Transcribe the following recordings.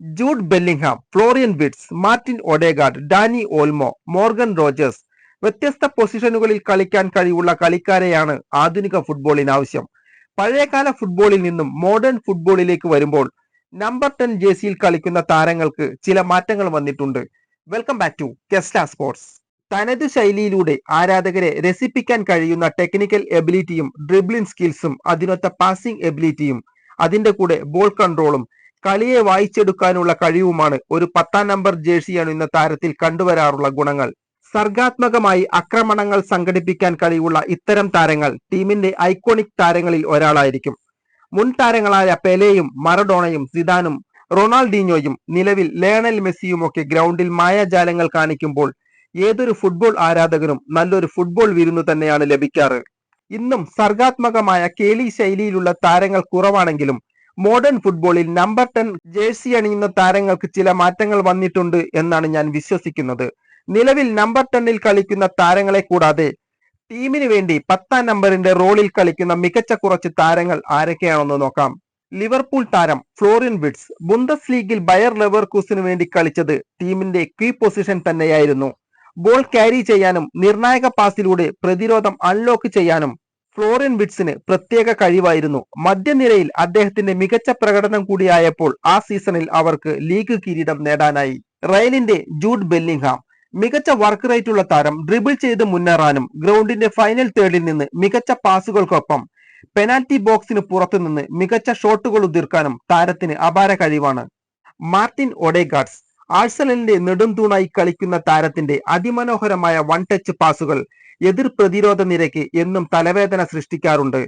Jude Bellingham Florian Wirtz Martin Odegaard Dani Olmo Morgan Rogers. വ്യത്യസ്ത പൊസിഷനുകളിൽ കളിക്കാൻ കഴിവുള്ള കളിക്കാരെയാണ് ആധുനിക ഫുട്ബോളിന് ആവശ്യം. പഴയകാല ഫുട്ബോളിൽ നിന്നും മോഡേൺ ഫുട്ബോളിലേക്ക് വരുമ്പോൾ നമ്പർ ടെൻ ജേഴ്സിയിൽ കളിക്കുന്ന താരങ്ങൾക്ക് ചില മാറ്റങ്ങൾ വന്നിട്ടുണ്ട്. വെൽക്കം ബാക്ക് ടു കെസ്റ്റ സ്പോർട്സ്. തനതു ശൈലിയിലൂടെ ആരാധകരെ രസിപ്പിക്കാൻ കഴിയുന്ന ടെക്നിക്കൽ എബിലിറ്റിയും ഡ്രിബ്ലിംഗ് സ്കിൽസും അതിനൊത്ത പാസിംഗ് എബിലിറ്റിയും അതിന്റെ കൂടെ ബോൾ കൺട്രോളും കളിയെ വായിച്ചെടുക്കാനുള്ള കഴിവുമാണ് ഒരു പത്താം നമ്പർ ജേഴ്സിയാണ് ഇന്ന് താരത്തിൽ കണ്ടുവരാറുള്ള ഗുണങ്ങൾ. സർഗാത്മകമായി ആക്രമണങ്ങൾ സംഘടിപ്പിക്കാൻ കഴിവുള്ള ഇത്തരം താരങ്ങൾ ടീമിന്റെ ഐക്കോണിക് താരങ്ങളിൽ ഒരാളായിരിക്കും. മുൻ താരങ്ങളായ പെലെയും മറഡോണയും സിദാനും റൊണാൾഡീഞ്ഞോയും നിലവിൽ ലയണൽ മെസ്സിയുമൊക്കെ ഗ്രൗണ്ടിൽ മായാജാലങ്ങൾ കാണിക്കുമ്പോൾ ഏതൊരു ഫുട്ബോൾ ആരാധകനും നല്ലൊരു ഫുട്ബോൾ വിരുന്നു തന്നെയാണ് ലഭിക്കാറ്. ഇന്നും സർഗാത്മകമായ കേളി ശൈലിയിലുള്ള താരങ്ങൾ കുറവാണെങ്കിലും മോഡേൺ ഫുട്ബോളിൽ നമ്പർ ടെൻ ജേഴ്സി അണിയുന്ന താരങ്ങൾക്ക് ചില മാറ്റങ്ങൾ വന്നിട്ടുണ്ട് എന്നാണ് ഞാൻ വിശ്വസിക്കുന്നത്. നിലവിൽ നമ്പർ ടെന്നിൽ കളിക്കുന്ന താരങ്ങളെ കൂടാതെ ടീമിന് വേണ്ടി പത്താം നമ്പറിന്റെ റോളിൽ കളിക്കുന്ന മികച്ച കുറച്ച് താരങ്ങൾ ആരൊക്കെയാണെന്ന് നോക്കാം. ലിവർപൂൾ താരം ഫ്ലോറിൻ വിഡ്സ് ബുണ്ടസ് ലീഗിൽ ബയർ ലെവർകൂസിന് വേണ്ടി കളിച്ചത് ടീമിന്റെ കീ പൊസിഷൻ തന്നെയായിരുന്നു. ബോൾ ക്യാരി ചെയ്യാനും നിർണായക പാസിലൂടെ പ്രതിരോധം അൺലോക്ക് ചെയ്യാനും ഫ്ലോറിൻ വിറ്റ്സിന് പ്രത്യേക കഴിവായിരുന്നു. മധ്യനിരയിൽ അദ്ദേഹത്തിന്റെ മികച്ച പ്രകടനം കൂടിയായപ്പോൾ ആ സീസണിൽ അവർക്ക് ലീഗ് കിരീടം നേടാനായി. റയലിന്റെ ജൂഡ് ബെല്ലിംഗ്ഹാം മികച്ച വർക്ക് റേറ്റ് ഉള്ള താരം ഡ്രിബിൾ ചെയ്ത് മുന്നേറാനും ഗ്രൗണ്ടിന്റെ ഫൈനൽ തേർഡിൽ നിന്ന് മികച്ച പാസുകൾക്കൊപ്പം പെനാൽറ്റി ബോക്സിന് പുറത്തുനിന്ന് മികച്ച ഷോട്ടുകൾ ഉതിർക്കാനും താരത്തിന് അപാര കഴിവാണ്. മാർട്ടിൻ ഒഡേഗാഡ്സ് ആഴ്സണലിന്റെ നെടും തൂണായി കളിക്കുന്ന താരത്തിന്റെ അതിമനോഹരമായ വൺ ടച്ച് പാസുകൾ എതിർ പ്രതിരോധ നിരക്ക് എന്നും തലവേദന സൃഷ്ടിക്കാറുണ്ട്.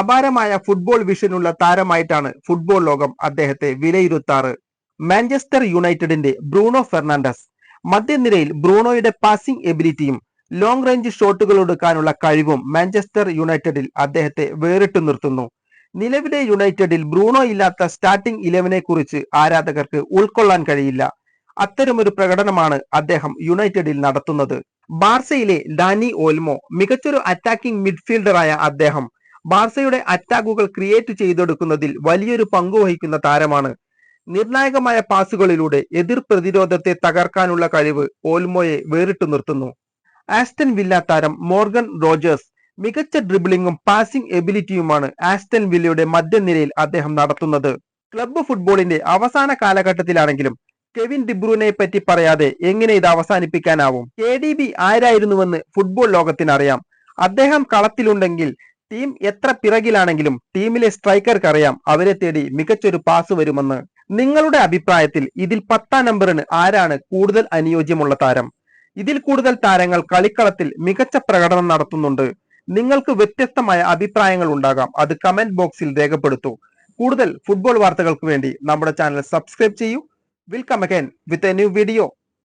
അപാരമായ ഫുട്ബോൾ വിഷനുള്ള താരമായിട്ടാണ് ഫുട്ബോൾ ലോകം അദ്ദേഹത്തെ വിലയിരുത്താറ്. മാഞ്ചസ്റ്റർ യുണൈറ്റഡിന്റെ ബ്രൂണോ ഫെർണാണ്ടസ് മധ്യനിരയിൽ ബ്രൂണോയുടെ പാസിംഗ് എബിലിറ്റിയും ലോങ് റേഞ്ച് ഷോട്ടുകൾ എടുക്കാനുള്ള കഴിവും മാഞ്ചസ്റ്റർ യുണൈറ്റഡിൽ അദ്ദേഹത്തെ വേറിട്ടു നിർത്തുന്നു. നിലവിലെ യുണൈറ്റഡിൽ ബ്രൂണോ ഇല്ലാത്ത സ്റ്റാർട്ടിംഗ് ഇലവനെ കുറിച്ച് ആരാധകർക്ക് ഉൾക്കൊള്ളാൻ കഴിയില്ല. അത്തരമൊരു പ്രകടനമാണ് അദ്ദേഹം യുണൈറ്റഡിൽ നടത്തുന്നത്. ബാർസയിലെ ഡാനി ഓൽമോ മികച്ചൊരു അറ്റാക്കിംഗ് മിഡ്ഫീൽഡറായ അദ്ദേഹം ബാർസയുടെ അറ്റാക്കുകൾ ക്രിയേറ്റ് ചെയ്തെടുക്കുന്നതിൽ വലിയൊരു പങ്കുവഹിക്കുന്ന താരമാണ്. നിർണായകമായ പാസുകളിലൂടെ എതിർ പ്രതിരോധത്തെ തകർക്കാനുള്ള കഴിവ് ഓൽമോയെ വേറിട്ടു നിർത്തുന്നു. ആസ്റ്റൻ വില്ല താരം മോർഗൻ റോജേഴ്സ് മികച്ച ഡ്രിബിളിംഗും പാസിംഗ് എബിലിറ്റിയുമാണ് ആസ്റ്റൻ വില്ലയുടെ മധ്യനിരയിൽ അദ്ദേഹം നടത്തുന്നത്. ക്ലബ്ബ് ഫുട്ബോളിന്റെ അവസാന കാലഘട്ടത്തിലാണെങ്കിലും കെവിൻ ഡിബ്രൂനെ പറ്റി പറയാതെ എങ്ങനെ ഇത് അവസാനിപ്പിക്കാനാവും? കെ ഡി ബി ആരായിരുന്നുവെന്ന് ഫുട്ബോൾ ലോകത്തിനറിയാം. അദ്ദേഹം കളത്തിലുണ്ടെങ്കിൽ ടീം എത്ര പിറകിലാണെങ്കിലും ടീമിലെ സ്ട്രൈക്കർക്ക് അറിയാം അവരെ തേടി മികച്ചൊരു പാസ് വരുമെന്ന്. നിങ്ങളുടെ അഭിപ്രായത്തിൽ ഇതിൽ പത്താം നമ്പറിന് ആരാണ് കൂടുതൽ അനുയോജ്യമുള്ള താരം? ഇതിൽ കൂടുതൽ താരങ്ങൾ കളിക്കളത്തിൽ മികച്ച പ്രകടനം നടത്തുന്നുണ്ട്. നിങ്ങൾക്ക് വ്യത്യസ്തമായ അഭിപ്രായങ്ങൾ ഉണ്ടാകാം. അത് കമന്റ് ബോക്സിൽ രേഖപ്പെടുത്തൂ. കൂടുതൽ ഫുട്ബോൾ വാർത്തകൾക്ക് വേണ്ടി നമ്മുടെ ചാനൽ സബ്സ്ക്രൈബ് ചെയ്യൂ. will come again with a new video.